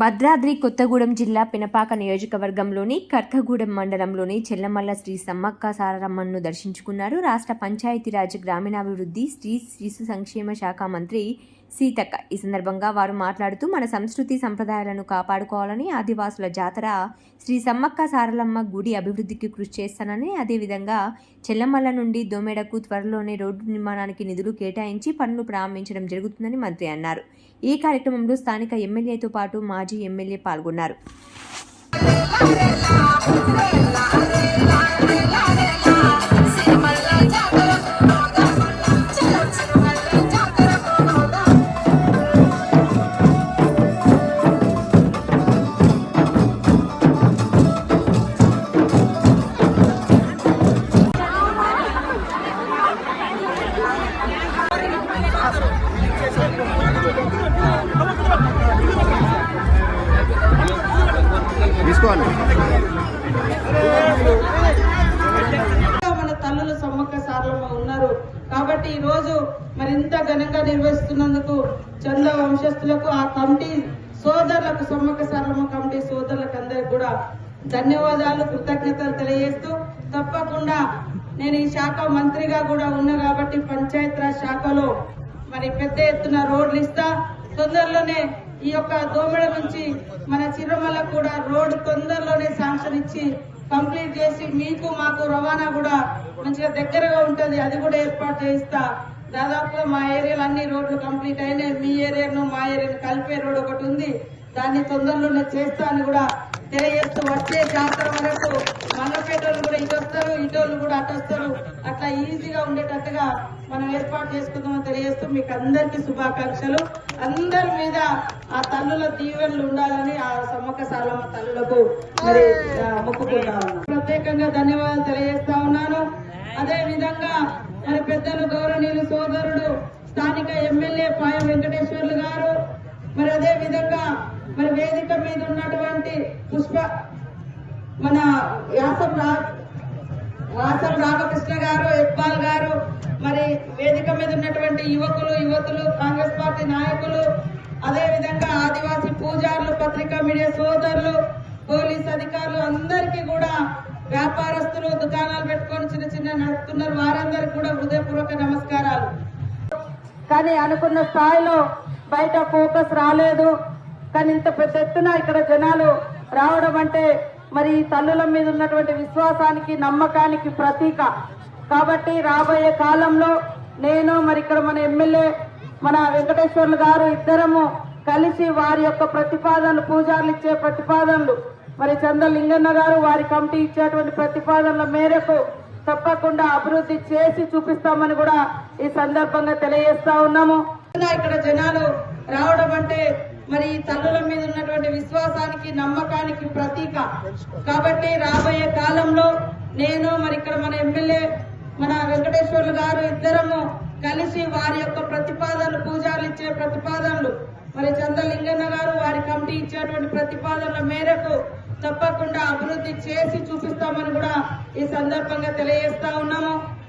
భద్రాద్రి కొత్తగూడెం జిల్లా పినపాక నియోజకవర్గంలోని కర్కగూడెం మండలంలోని చెల్లమల్ల శ్రీ సమ్మక్క సారమ్మను దర్శించుకున్నారు. రాష్ట్ర పంచాయతీరాజ్ గ్రామీణాభివృద్ధి శ్రీ శిశు సంక్షేమ శాఖ మంత్రి సీతక్క. ఈ సందర్భంగా వారు మాట్లాడుతూ మన సంస్కృతి సంప్రదాయాలను కాపాడుకోవాలని ఆదివాసుల జాతర శ్రీ సమ్మక్క సారలమ్మ గుడి అభివృద్ధికి కృషి చేస్తానని అదేవిధంగా చెల్లమల్ల నుండి దోమెడకు త్వరలోనే రోడ్డు నిర్మాణానికి నిధులు కేటాయించి పనులు ప్రారంభించడం జరుగుతుందని మంత్రి అన్నారు. ఈ కార్యక్రమంలో స్థానిక ఎమ్మెల్యేతో పాటు మాజీ ఎమ్మెల్యే పాల్గొన్నారు. కాబట్టి ఈ రోజు మరి ఇంత ఘనంగా నిర్వహిస్తున్నందుకు చంద వంశస్థులకు ఆ కమిటీ సోదరులకు సమ్మక్క సారలమ్మ కమిటీ సోదరులకు అందరికి కూడా ధన్యవాదాలు కృతజ్ఞతలు తెలియజేస్తూ తప్పకుండా నేను ఈ శాఖ మంత్రిగా కూడా ఉన్నా కాబట్టి పంచాయత్ రాజ్ శాఖలో మరి పెద్ద ఎత్తున రోడ్లు ఇస్తా. తొందరలోనే ఈ యొక్క దోమల నుంచి మన చిరుమల కూడా రోడ్ తొందరలోనే శాంక్షన్ ఇచ్చి కంప్లీట్ చేసి మీకు మాకు రవాణా కూడా మంచిగా దగ్గరగా ఉంటుంది అది కూడా ఏర్పాటు చేయిస్తా. దాదాపుగా మా ఏరియాలో అన్ని రోడ్లు కంప్లీట్ అయినాయి. మీ ఏరియాను మా ఏరియాను కలిపే రోడ్ ఒకటి ఉంది. దాన్ని తొందరలోనే చేస్తా అని కూడా తెలియజేస్తూ వచ్చే జాతర వరకు మంగపేటోళ్ళు కూడా ఇటు వస్తారు ఇటోళ్ళు కూడా అటు వస్తారు. అట్లా ఈజీగా ఉండేటట్టుగా మనం ఏర్పాటు చేసుకుందామని తెలియజేస్తూ మీకు అందరికీ శుభాకాంక్షలు. అందరి మీద ఆ తల్లుల దీవెనలు ఉండాలని ఆ సమ్మక్క సాలమ్మ తల్లులకు మరి మొక్కుకుంటా ప్రత్యేకంగా ధన్యవాదాలు తెలియజేస్తా ఉన్నాను. అదే విధంగా మరి పెద్దలు గౌరవనీయులు సోదరుడు స్థానిక ఎమ్మెల్యే పాయ వెంకటేశ్వర్లు గారు మరి అదే విధంగా మరి వేదిక మీద ఉన్నటువంటి పుష్ప మన యాసం రా వాసం రామకృష్ణ గారు ఇక్బాల్ గారు మరి వేదిక మీద ఉన్నటువంటి యువకులు యువతులు కాంగ్రెస్ ఆదివాసీ నాయకులు అదేవిధంగా ఆదివాసీ పూజారులు పత్రికా మీడియా సోదరులు పోలీస్ అధికారులు అందరికీ కూడా వ్యాపారస్తులు దుకాణాలు పెట్టుకొని చిన్న చిన్న నడుపుతున్నారు. వారందరికి కూడా హృదయపూర్వక నమస్కారాలు. కానీ అనుకున్న స్థాయిలో బయట ఫోకస్ రాలేదు. కానీ ఇంత పెద్ద ఎత్తున ఇక్కడ జనాలు రావడం అంటే మరి ఈ తల్లుల మీద ఉన్నటువంటి విశ్వాసానికి నమ్మకానికి ప్రతీక. కాబట్టి రాబోయే కాలంలో నేను మరి ఇక్కడ మన ఎమ్మెల్యే మన వెంకటేశ్వర్లు గారు ఇద్దరము కలిసి వారి యొక్క ప్రతిపాదనలు పూజారులు ఇచ్చే ప్రతిపాదనలు మరి చంద్రలింగన్న గారు వారి కమిటీ ఇచ్చేటువంటి ప్రతిపాదనల మేరకు తప్పకుండా అభివృద్ధి చేసి చూపిస్తామని కూడా ఈ సందర్భంగా తెలియజేస్తా ఉన్నాము. ఇక్కడ జనాలు రావడం అంటే మరి తల్లుల మీద ఉన్నటువంటి విశ్వాసానికి నమ్మకానికి ప్రతీక. కాబట్టి రాబోయే కాలంలో నేను మరి ఇక్కడ మన ఎమ్మెల్యే మన వెంకటేశ్వర్లు గారు ఇద్దరము కలిసి వారి యొక్క ప్రతిపాదనలు పూజారులు ఇచ్చే ప్రతిపాదనలు. మరి చంద్రలింగన్న గారు వారి కమిటీ ఇచ్చేటువంటి ప్రతిపాదనల మేరకు తప్పకుండా అభివృద్ధి చేసి చూపిస్తామని కూడా ఈ సందర్భంగా తెలియజేస్తా ఉన్నాము.